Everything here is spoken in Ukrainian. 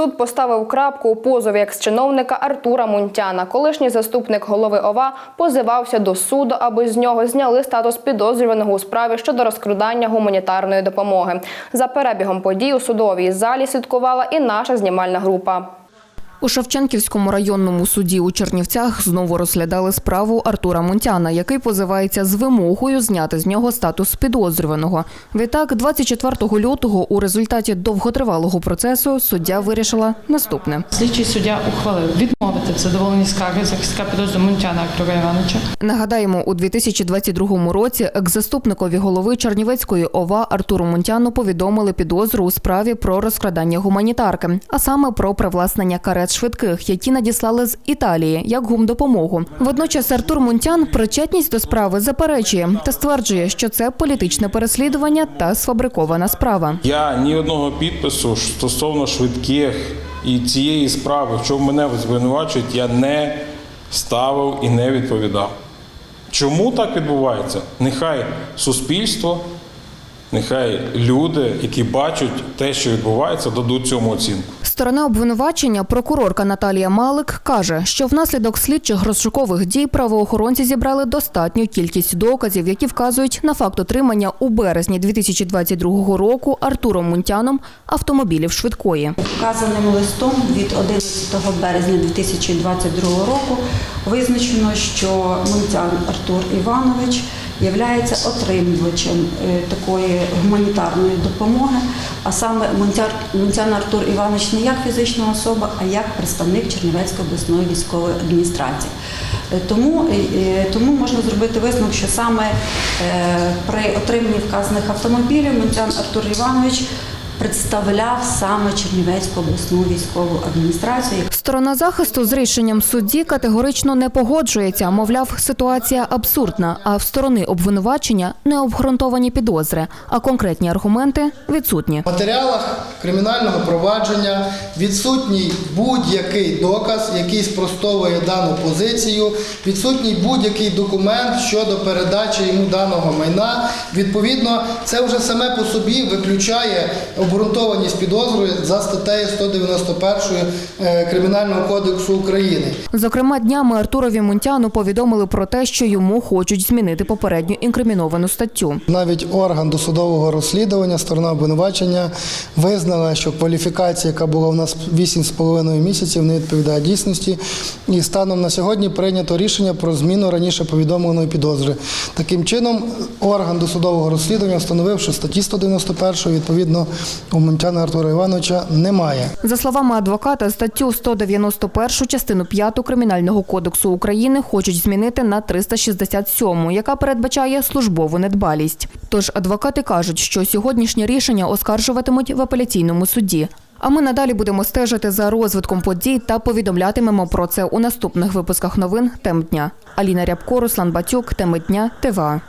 Суд поставив крапку у позові екс-чиновника Артура Мунтяна. Колишній заступник голови ОВА позивався до суду, аби з нього зняли статус підозрюваного у справі щодо розкрадання гуманітарної допомоги. За перебігом подій у судовій залі слідкувала і наша знімальна група. У Шевченківському районному суді у Чернівцях знову розглядали справу Артура Мунтяна, який позивається з вимогою зняти з нього статус підозрюваного. Відтак, 24 лютого у результаті довготривалого процесу суддя вирішила наступне. Слідчий суддя ухвалив відмовити в задоволенні скарги захистка підозру Мунтяна Артура Івановича. Нагадаємо, у 2022 році екс-заступникові голови Чернівецької ОВА Артуру Мунтяну повідомили підозру у справі про розкрадання гуманітарки, а саме про привласнення карет швидких, які надіслали з Італії як гумдопомогу. Водночас Артур Мунтян причетність до справи заперечує та стверджує, що це політичне переслідування та сфабрикована справа. Я ні одного підпису стосовно швидких і цієї справи, в чому мене звинувачують, я не ставив і не відповідав. Чому так відбувається? Нехай суспільство, нехай люди, які бачать те, що відбувається, дадуть цьому оцінку. Сторона обвинувачення, прокурорка Наталія Малик, каже, що внаслідок слідчих розшукових дій правоохоронці зібрали достатню кількість доказів, які вказують на факт отримання у березні 2022 року Артуром Мунтяном автомобілів швидкої. Вказаним листом від 11 березня 2022 року визначено, що Мунтян Артур Іванович є отримувачем е, такої гуманітарної допомоги, а саме Мунтян Артур Іванович не як фізична особа, а як представник Чернівецької обласної військової адміністрації. Е, Тому, е, тому можна зробити висновок, що саме при отриманні вказаних автомобілів Мунтян Артур Іванович представляв саме Чернівецьку обласну військову адміністрацію. Сторона захисту з рішенням судді категорично не погоджується. Мовляв, ситуація абсурдна, а в сторони обвинувачення не обґрунтовані підозри, а конкретні аргументи відсутні. В матеріалах кримінального провадження відсутній будь-який доказ, який спростовує дану позицію, відсутній будь-який документ щодо передачі йому даного майна. Відповідно, це вже саме по собі виключає обґрунтованість підозри за статтею 191 е, Кримінального кодексу України. Зокрема, днями Артурові Мунтяну повідомили про те, що йому хочуть змінити попередню інкриміновану статтю. Навіть орган досудового розслідування, сторона обвинувачення визнала, що кваліфікація, яка була у нас 8,5 місяців, не відповідає дійсності. І станом на сьогодні прийнято рішення про зміну раніше повідомленої підозри. Таким чином, орган досудового розслідування встановив, що статті 191 відповідно у Мунтяна Артура Івановича немає. За словами адвоката, статтю 191 частину 5 Кримінального кодексу України хочуть змінити на 367, яка передбачає службову недбалість. Тож адвокати кажуть, що сьогоднішнє рішення оскаржуватимуть в апеляційному суді. А ми надалі будемо стежити за розвитком подій та повідомлятимемо про це у наступних випусках новин тем дня. Аліна Рябко, Руслан Батюк, теми дня, ТВА.